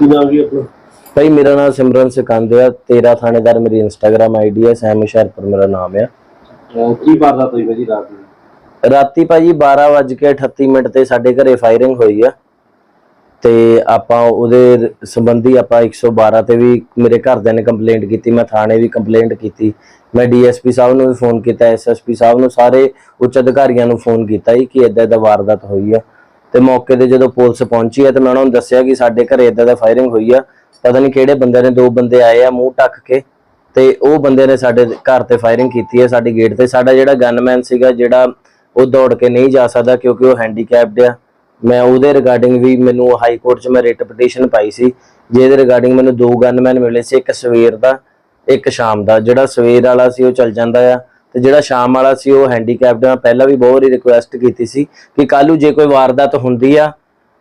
ਕੀ ਨਾਮ ਜੀ ਆਪਣਾ? ਭਾਈ ਮੇਰਾ ਨਾਮ ਸਿਮਰਨ ਸਿਕੰਦ ਆ। 13 ਥਾਣੇਦਾਰ ਮੇਰੀ ਇੰਸਟਾਗ੍ਰam ਆਈਡੀ ਹੈ ਸੈਮ ਹੁਸ਼ਿਆਰਪੁਰ ਮੇਰਾ ਨਾਮ ਆ। ਅਹ ਕੀ ਵਾਰਦਾਤ ਹੋਈ ਭਾਜੀ ਰਾਤ ਨੂੰ ਰਾਤੀ ਭਾਜੀ 12:38 ਮਿੰਟ ਤੇ ਸਾਡੇ ਘਰੇ ਫਾਇਰਿੰਗ ਹੋਈ ਆ। ਤੇ ਆਪਾਂ ਉਹਦੇ ਸੰਬੰਧੀ ਆਪਾਂ 112 ਤੇ ਵੀ ਮੇਰੇ ਘਰਦਿਆਂ ਨੇ ਕੰਪਲੇਂਟ ਕੀਤੀ ਮੈਂ ਥਾਣੇ ਵੀ ਕੰਪਲੇਂਟ ਕੀਤੀ। ਮੈਂ ਡੀਐਸਪੀ ਸਾਹਿਬ ਨੂੰ ਵੀ ਫੋਨ ਕੀਤਾ ਐਸਐਸਪੀ ਸਾਹਿਬ ਨੂੰ ਸਾਰੇ ਉੱਚ ਅਧਿਕਾਰੀਆਂ ਨੂੰ ਫੋਨ ਕੀਤਾ ਜੀ ਕਿ ਇਦਾਂ ਦਾ ਵਾਰਦਾਤ ਹੋਈ ਆ। ਤੇ ਮੌਕੇ ਤੇ ਜਦੋਂ ਪੁਲਿਸ ਪਹੁੰਚੀ ਆ ਤੇ ਮੈਂ ਉਹਨਾਂ ਨੂੰ ਦੱਸਿਆ ਕਿ ਸਾਡੇ ਘਰੇ ਇਦਾਂ ਦਾ ਫਾਇਰਿੰਗ ਹੋਈ ਆ। ਪਤਾ ਨਹੀਂ ਕਿਹੜੇ ਬੰਦੇ ਨੇ, ਦੋ ਬੰਦੇ ਆਏ ਆ ਮੂੰਹ ਟੱਕ ਕੇ ਤੇ ਉਹ ਬੰਦੇ ਨੇ ਸਾਡੇ ਘਰ ਤੇ ਫਾਇਰਿੰਗ ਕੀਤੀ ਹੈ ਸਾਡੀ ਗੇਟ ਤੇ। ਸਾਡਾ ਜਿਹੜਾ ਗਨਮੈਨ ਸੀਗਾ, ਜਿਹੜਾ ਉਹ ਦੌੜ ਕੇ ਨਹੀਂ ਜਾ ਸਕਦਾ ਕਿਉਂਕਿ ਉਹ ਹੈਂਡੀਕੈਪਡ ਆ। ਮੈਂ ਉਹਦੇ ਰਿਗਾਰਡਿੰਗ ਵੀ ਮੈਨੂੰ ਹਾਈ ਕੋਰਟ 'ਚ ਮੈਂ ਰਿਟ ਪਟੀਸ਼ਨ ਪਾਈ ਸੀ। ਜਿਹਦੇ ਰਿਗਾਰਡਿੰਗ ਮੈਨੂੰ ਦੋ ਗਨਮੈਨ ਮਿਲੇ ਸੀ, ਇੱਕ ਸਵੇਰ ਦਾ, ਇੱਕ ਸ਼ਾਮ ਦਾ। ਜਿਹੜਾ ਸਵੇਰ ਵਾਲਾ ਸੀ, ਉਹ ਚੱਲ ਜਾਂਦਾ ਆ। ਤੇ ਜਿਹੜਾ ਸ਼ਾਮ ਵਾਲਾ ਸੀ ਉਹ ਹੈਂਡੀਕੈਪਡ ਆ। ਪਹਿਲਾਂ ਵੀ ਬਹੁਤ ਵਾਰੀ ਰਿਕੁਐਸਟ ਕੀਤੀ ਸੀ ਕਿ ਕੱਲ੍ਹ ਨੂੰ ਜੇ ਕੋਈ ਵਾਰਦਾਤ ਹੁੰਦੀ ਆ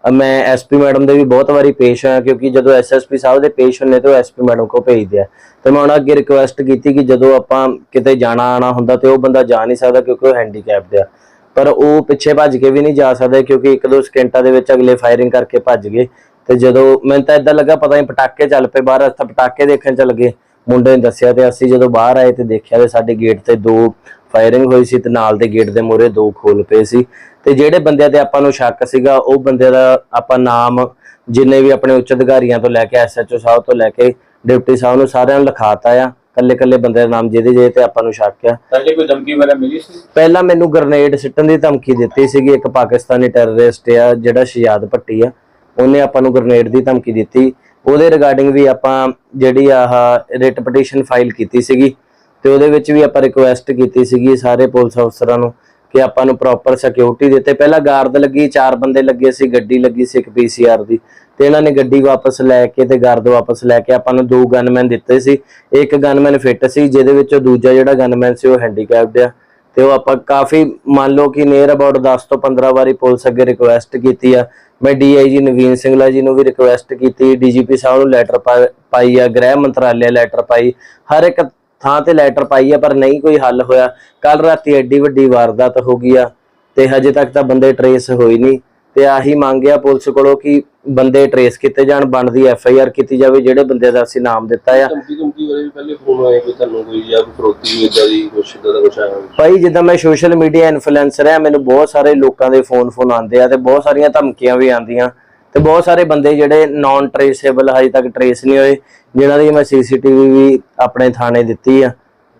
ਅ, ਮੈਂ ਐਸਪੀ ਮੈਡਮ ਦੇ ਵੀ ਬਹੁਤ ਵਾਰੀ ਪੇਸ਼ ਹੋਇਆ ਕਿਉਂਕਿ ਜਦੋਂ ਐਸਐਸਪੀ ਸਾਹਿਬ ਦੇ ਪੇਸ਼ ਹੁੰਨੇ ਤੇ ਉਹ ਐਸਪੀ ਮੈਡਮ ਕੋ ਭੇਜਦੇ ਆ। ਤੇ ਮੈਂ ਉਹਨਾਂ ਅੱਗੇ ਰਿਕੁਐਸਟ ਕੀਤੀ ਕਿ ਜਦੋਂ ਆਪਾਂ ਕਿਤੇ ਜਾਣਾ ਆਣਾ ਹੁੰਦਾ ਤੇ ਉਹ ਬੰਦਾ ਜਾ ਨਹੀਂ ਸਕਦਾ ਕਿਉਂਕਿ ਉਹ ਹੈਂਡੀਕੈਪਡ ਆ। ਪਰ ਉਹ ਪਿੱਛੇ ਭੱਜ ਕੇ ਵੀ ਨਹੀਂ ਜਾ ਸਕਦਾ ਕਿਉਂਕਿ ਇੱਕ ਦੋ ਸਕਿੰਟਾਂ ਦੇ ਵਿੱਚ ਅਗਲੇ ਫਾਇਰਿੰਗ ਕਰਕੇ ਭੱਜ ਗਏ। ਤੇ ਜਦੋਂ ਮੈਨੂੰ ਤਾਂ ਇਦਾਂ ਲੱਗਾ ਪਤਾ ਨਹੀਂ ਪਟਾਕੇ ਚੱਲ ਪਏ ਬਾਹਰ ਅਸੀਂ ਤਾਂ ਪਟਾਕੇ ਦੇਖਣ ਚੱਲ ਗਏ। ਮੁੰਡੇ ਨੇ ਦੱਸਿਆ ਤੇ ਅਸੀਂ ਜਦੋਂ ਬਾਹਰ ਆਏ ਤੇ ਦੇਖਿਆ ਤੇ ਸਾਡੇ ਗੇਟ ਤੇ ਦੋ ਫਾਇਰਿੰਗ ਹੋਈ ਸੀ ਤੇ ਨਾਲ ਦੇ ਗੇਟ ਦੇ ਮੂਹਰੇ ਦੋ ਖੋਲ ਪਏ ਸੀ। ਤੇ ਜਿਹੜੇ ਬੰਦਿਆਂ ਤੇ ਆਪਾਂ ਨੂੰ ਸ਼ੱਕ ਸੀਗਾ ਉਹ ਬੰਦੇ ਦਾ ਆਪਾਂ ਨਾਮ ਜਿੰਨੇ ਵੀ ਆਪਣੇ ਉੱਚ ਅਧਿਕਾਰੀਆਂ ਤੋਂ ਲੈ ਕੇ ਐਸਐਚਓ ਸਾਹਿਬ ਤੋਂ ਲੈ ਕੇ ਡਿਪਟੀ ਸਾਹਿਬ ਨੂੰ ਸਾਰਿਆਂ ਨੂੰ ਲਿਖਾਤਾ ਆ। ਕੱਲੇ ਕੱਲੇ ਬੰਦੇ ਦਾ ਨਾਮ ਜਿਹਦੇ ਜਿਹਦੇ ਤੇ ਆਪਾਂ ਨੂੰ ਸ਼ੱਕ ਆ। ਪਹਿਲੇ ਕੋਈ ਧਮਕੀ ਵਗੈਰਾ ਮਿਲੀ ਸੀ? ਪਹਿਲਾਂ ਮੈਨੂੰ ਗ੍ਰਨੇਡ ਸਿੱਟਣ ਦੀ ਧਮਕੀ ਦਿੱਤੀ ਸੀਗੀ। ਇੱਕ ਪਾਕਿਸਤਾਨੀ ਟੈਰਰਿਸਟ ਆ ਜਿਹੜਾ ਸ਼ਿਆਦ ਭੱਟੀ ਆ। ਉਹਨੇ ਆਪਾਂ ਨੂੰ ਗ੍ਰਨੇਡ ਦੀ ਧਮਕੀ ਦਿੱਤੀ। ਉਹਦੇ ਰਿਗਾਰਡਿੰਗ ਵੀ ਆਪਾਂ ਜਿਹੜੀ ਆਹ ਰਿਟ ਪਟੀਸ਼ਨ ਫਾਈਲ ਕੀਤੀ ਸੀਗੀ ਤੇ ਉਹਦੇ ਵਿੱਚ ਵੀ ਆਪਾਂ ਰਿਕੁਐਸਟ ਕੀਤੀ ਸੀਗੀ ਸਾਰੇ ਪੁਲਿਸ ਅਫਸਰਾਂ ਨੂੰ ਕਿ ਆਪਾਂ ਨੂੰ ਪ੍ਰੋਪਰ ਸਿਕਿਉਰਿਟੀ ਦਿੱਤੇ। ਪਹਿਲਾਂ ਗਾਰਡ ਲੱਗੀ, ਚਾਰ ਬੰਦੇ ਲੱਗੇ ਸੀ, ਗੱਡੀ ਲੱਗੀ ਸੀ ਇੱਕ ਪੀਸੀਆਰ ਦੀ ਤੇ ਇਹਨਾਂ ਨੇ ਗੱਡੀ ਵਾਪਸ ਲੈ ਕੇ ਤੇ ਗਾਰਡ ਵਾਪਸ ਲੈ ਕੇ ਆਪਾਂ ਨੂੰ ਦੋ ਗਨਮੈਨ ਦਿੱਤੇ ਸੀ। ਇੱਕ ਗਨਮੈਨ ਫਿੱਟ ਸੀ, ਜਿਹਦੇ ਵਿੱਚੋਂ ਦੂਜਾ ਜਿਹੜਾ ਗਨਮੈਨ ਸੀ ਉਹ ਹੈਂਡੀਕੈਪਡ ਆ। ਤੇ ਉਹ ਆਪਾਂ ਕਾਫੀ ਮੰਨ ਲਓ ਕਿ ਨੀਅਰ ਅਬਾਊਟ 10 ਤੋਂ 15 ਵਾਰੀ ਪੁਲਿਸ ਅੱਗੇ ਰਿਕੁਐਸਟ ਕੀਤੀ ਆ। ਮੈਂ ਡੀਆਈਜੀ ਨਵੀਨ ਸਿੰਘਲਾ ਜੀ ਨੂੰ ਵੀ ਰਿਕੁਐਸਟ ਕੀਤੀ ਡੀਜੀਪੀ ਸਾਹਿਬ ਨੂੰ ਲੈਟਰ ਪਾਈ ਆ, ਗ੍ਰਹਿ ਮੰਤਰਾਲੇ ਲੈਟਰ ਪਾਈ। ਹਰ ਇੱਕ ਥਾਂ ਤੇ ਲੈਟਰ ਪਾਈ ਆ, ਪਰ ਨਹੀਂ ਕੋਈ ਹੱਲ ਹੋਇਆ। ਕੱਲ ਰਾਤੀ ਐਡੀ ਵੱਡੀ ਵਾਰਦਾਤ ਹੋ ਗਈ ਆ ਤੇ ਹਜੇ ਤੱਕ ਤਾਂ ਬੰਦੇ ਟਰੇਸ ਹੋਈ ਨਹੀਂ। ਤੇ ਆਹੀ ਮੰਗਿਆ ਪੁਲਿਸ ਕੋਲੋਂ ਕਿ ਬੰਦੇ ਟਰੇਸ ਕੀਤੇ ਜਾਣ ਬਣਦੀ ਐਫ ਆਈ ਆਰ ਕੀਤੀ ਜਾਵੇ ਜਿਹੜੇ ਬੰਦੇ ਦਾ ਅਸੀਂ ਨਾਮ ਦਿੱਤਾ ਆ ਧਮਕੀ ਧਮਕੀ ਵਾਲੇ ਵੀ ਪਹਿਲੇ ਫੋਨ ਆਏ ਕੋਈ ਤੁਹਾਨੂੰ ਕੋਈ ਜਾਂ ਕੋਈ ਫਰੋਤੀ ਇਦਾਂ ਦੀ ਕੁਛ ਇਦਾਂ ਦਾ ਕੁਛ ਆਇਆ ਹੋਵੇ? ਭਾਈ ਜਿੱਦਾਂ ਮੈਂ ਸੋਸ਼ਲ ਮੀਡੀਆ ਇਨਫਲੂਐਂਸਰ ਆ ਮੈਨੂੰ ਬਹੁਤ ਸਾਰੇ ਲੋਕਾਂ ਦੇ ਫੋਨ ਫੋਨ ਆਉਂਦੇ ਆ ਤੇ ਬਹੁਤ ਸਾਰੀਆਂ ਧਮਕੀਆਂ ਵੀ ਆਉਂਦੀਆਂ ਤੇ ਬਹੁਤ ਸਾਰੇ ਬੰਦੇ ਜਿਹੜੇ ਨਾਨ ਟ੍ਰੇਸੇਬਲ ਹਜੇ ਤੱਕ ਟ੍ਰੇਸ ਨਹੀਂ ਹੋਏ ਜਿਨ੍ਹਾਂ ਦੀ ਮੈਂ ਸੀਸੀਟੀਵੀ ਵੀ ਆਪਣੇ ਥਾਣੇ ਦਿੱਤੀ ਆ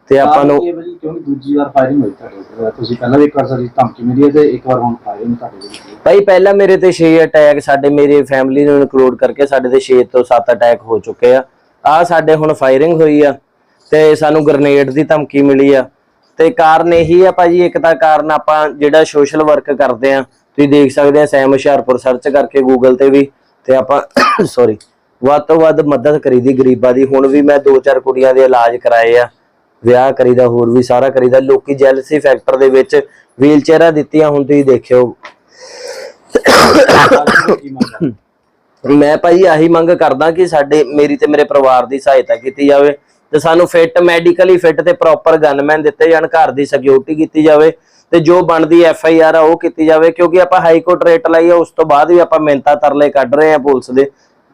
ਤੇ ਆਪਾਂ ਨੂੰ ਕਿਉਂਕਿ ਦੂਜੀ ਵਾਰ ਫਾਇਰਿੰਗ ਹੋਈ ਤੁਹਾਡੇ। ਤੁਸੀਂ ਪਹਿਲਾਂ ਵੀ ਇੱਕ ਵਾਰ ਸਾਡੀ ਧਮਕੀ ਮਿਲੀ ਹੈ ਤੇ ਇੱਕ ਵਾਰ ਹੁਣ ਫਾਇਰਿੰਗ ਤੁਹਾਡੇ। ਭਾਈ, ਪਹਿਲਾਂ ਮੇਰੇ ਤੇ 6 ਅਟੈਕ ਸਾਡੇ, ਮੇਰੀ ਫੈਮਿਲੀ ਨੂੰ ਇਨਕਲੂਡ ਕਰਕੇ ਸਾਡੇ ਤੇ 6 ਤੋਂ 7 ਅਟੈਕ ਹੋ ਚੁੱਕੇ ਆ। ਆ ਸਾਡੇ ਹੁਣ ਫਾਇਰਿੰਗ ਹੋਈ ਆ ਤੇ ਸਾਨੂੰ ਗ੍ਰਨੇਡ ਦੀ ਧਮਕੀ ਮਿਲੀ ਆ। ਤੇ ਕਾਰਨ ਇਹੀ ਆ ਭਾਜੀ, ਇੱਕ ਤਾਂ ਕਾਰਨ ਆਪਾਂ ਜਿਹੜਾ ਸੋਸ਼ਲ ਵਰਕ ਕਰਦੇ ਆ, ਤੁਸੀਂ ਦੇਖ ਸਕਦੇ ਆ ਸੈਮ ਹੁਸ਼ਿਆਰਪੁਰ ਸਰਚ ਕਰਕੇ ਗੂਗਲ ਤੇ ਵੀ, ਤੇ ਆਪਾਂ ਸੌਰੀ ਵੱਧ ਤੋਂ ਵੱਧ ਮਦਦ ਕਰੀਦੀ ਗਰੀਬਾਂ ਦੀ। ਹੁਣ ਵੀ ਮੈਂ ਦੋ ਚਾਰ ਕੁੜੀਆਂ ਦੇ ਇਲਾਜ ਕਰਾਏ ਆ, ਵਿਆਹ ਕਰੀਦਾ, ਹੋਰ ਵੀ ਸਾਰਾ ਕਰੀਦਾ। ਲੋਕੀ ਜੈਲਸੀ ਫੈਕਟਰ ਦੇ ਵਿੱਚ ਵੀਲ ਚੇਅਰਾਂ ਦਿੱਤੀਆਂ, ਹੁਣ ਤੁਸੀਂ ਦੇਖਿਓ। ਕੀ ਮੰਗ ਮੈਂ ਭਾਈ ਆਹੀ ਮੰਗ ਕਰਦਾ ਕਿ ਸਾਡੇ ਮੇਰੀ ਤੇ ਮੇਰੇ ਪਰਿਵਾਰ ਦੀ ਸਹਾਇਤਾ ਕੀਤੀ ਜਾਵੇ ਤੇ ਸਾਨੂੰ ਫਿੱਟ ਮੈਡੀਕਲੀ ਫਿੱਟ ਤੇ ਪ੍ਰੋਪਰ ਗਨਮੈਨ ਦਿੱਤੇ ਜਾਣ, ਘਰ ਦੀ ਸਿਕਿਉਰਿਟੀ ਕੀਤੀ ਜਾਵੇ ਤੇ ਜੋ ਬਣਦੀ ਐਫ ਆਈ ਆਰ ਆ ਉਹ ਕੀਤੀ ਜਾਵੇ ਕਿਉਂਕਿ ਆਪਾਂ ਹਾਈ ਕੋਰਟ ਰੇਟ ਲਾਈ ਆ, ਉਸ ਤੋਂ ਬਾਅਦ ਵੀ ਆਪਾਂ ਮਿਹਨਤਾਂ ਤਰਲੇ ਕੱਢ ਰਹੇ ਆ ਪੁਲਿਸ ਦੇ।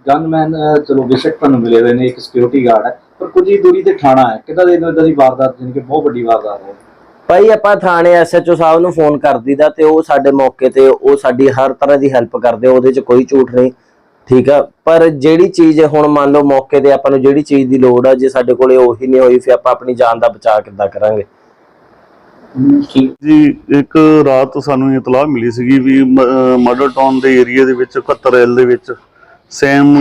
ਗਨਮੈਨ ਚਲੋ ਬੇਸ਼ੱਕ ਤੁਹਾਨੂੰ ਮਿਲੇ ਹੋਏ ਨੇ, ਇੱਕ ਸਿਕਿਉਰਿਟੀ ਗਾਰਡ ਹੈ, ਪਰ ਕੁਝ ਹੀ ਦੂਰੀ ਤੇ ਥਾਣਾ ਹੈ। ਕਿਦਾਂ ਦੇ ਇਦਾਂ ਦੀ ਵਾਰਦਾਤ, ਜਾਣੀ ਬਹੁਤ ਵੱਡੀ ਵਾਰਦਾਤ ਹੈ। ਭਾਈ ਆਪਾਂ ਥਾਣੇ ਐਸਐਚਓ ਸਾਹਿਬ ਨੂੰ ਫੋਨ ਕਰ ਦੀਦਾ ਤੇ ਉਹ ਸਾਡੇ ਮੌਕੇ ਤੇ ਉਹ ਸਾਡੀ ਹਰ ਤਰ੍ਹਾਂ ਦੀ ਹੈਲਪ ਕਰਦੇ, ਉਹਦੇ 'ਚ ਕੋਈ ਝੂਠ ਨਹੀਂ, ਠੀਕ ਆ? ਪਰ ਜਿਹੜੀ ਚੀਜ਼ ਹੁਣ ਮੰਨ ਲਓ ਮੌਕੇ ਤੇ ਆਪਾਂ ਨੂੰ ਜਿਹੜੀ ਚੀਜ਼ ਦੀ ਲੋੜ ਆ, ਜੇ ਸਾਡੇ ਕੋਲੇ ਉਹੀ ਨਹੀਂ ਹੋਈ, ਫਿਰ ਆਪਾਂ ਆਪਣੀ ਜਾਨ ਦਾ ਬਚਾਅ ਕਿੱਦਾਂ ਕਰਾਂਗੇ? ਜੀ, ਇੱਕ ਰਾਤ ਸਾਨੂੰ ਇਤਲਾਹ ਮਿਲੀ ਸੀਗੀ ਵੀ ਮਾਡਲ ਟਾਊਨ ਦੇ ਏਰੀਆ ਦੇ ਵਿੱਚ 71 ਐਲ ਦੇ ਵਿੱਚ, ਸੈਮ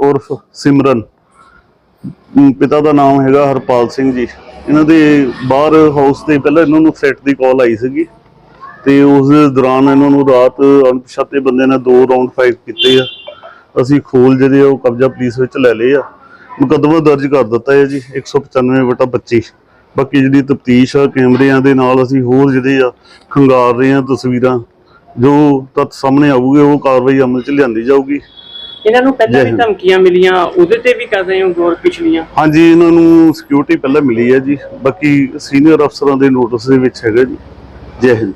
ਉਰਫ ਸਿਮਰਨ ਪਿਤਾ ਦਾ ਨਾਮ ਹੈਗਾ ਹਰਪਾਲ ਸਿੰਘ ਜੀ। ਇਹਨਾਂ ਦੇ ਬਾਹਰ ਹਾਊਸ 'ਤੇ ਪਹਿਲਾਂ ਇਹਨਾਂ ਨੂੰ ਥ੍ਰੈਟ ਦੀ ਕਾਲ ਆਈ ਸੀਗੀ ਤੇ ਉਸ ਦੌਰਾਨ ਇਹਨਾਂ ਨੂੰ ਰਾਤ ਅਣਪਛਾਤੇ ਬੰਦੇ ਨੇ ਦੋ ਰਾਉਂਡ ਫਾਇਰ ਕੀਤੇ ਆ। ਅਸੀਂ ਖੋਲ ਜਿਹੜੇ ਆ ਉਹ ਕਬਜ਼ਾ ਪੁਲਿਸ ਵਿੱਚ ਲੈ ਲਏ ਆ। ਮੁਕੱਦਮਾ ਦਰਜ ਕਰ ਦਿੱਤਾ ਹੈ ਜੀ 195 ਬਟਾ 25 ਬਾਕੀ ਜਿਹੜੀ ਤਫਤੀਸ਼ ਆ ਕੈਮਰਿਆਂ ਦੇ ਨਾਲ ਅਸੀਂ ਹੋਰ ਜਿਹੜੇ ਆ ਖੰਗਾਰ ਰਹੇ ਆ ਤਸਵੀਰਾਂ, ਜੋ ਤੱਤ ਸਾਹਮਣੇ ਆਊਗੇ ਉਹ ਕਾਰਵਾਈ ਅਮਲ 'ਚ ਲਿਆਂਦੀ ਜਾਊਗੀ। ਇਹਨਾਂ ਨੂੰ ਪਹਿਲਾਂ ਵੀ। ਧਮਕੀਆਂ ਮਿਲੀਆਂ ਉਹਦੇ ਤੇ ਵੀ ਕਰ ਰਹੇ ਹੋ ਗੌਰ ਪਿਛਲੀਆਂ ਹਾਂਜੀ ਇਹਨਾਂ ਨੂੰ ਸਿਕਿਉਰਿਟੀ ਪਹਿਲਾਂ ਮਿਲੀ ਹੈ ਜੀ। ਬਾਕੀ ਸੀਨੀਅਰ ਅਫਸਰਾਂ ਦੇ ਨੋਟਿਸ ਦੇ ਵਿੱਚ ਹੈਗਾ ਜੀ। ਜੈ ਹਿੰਦ।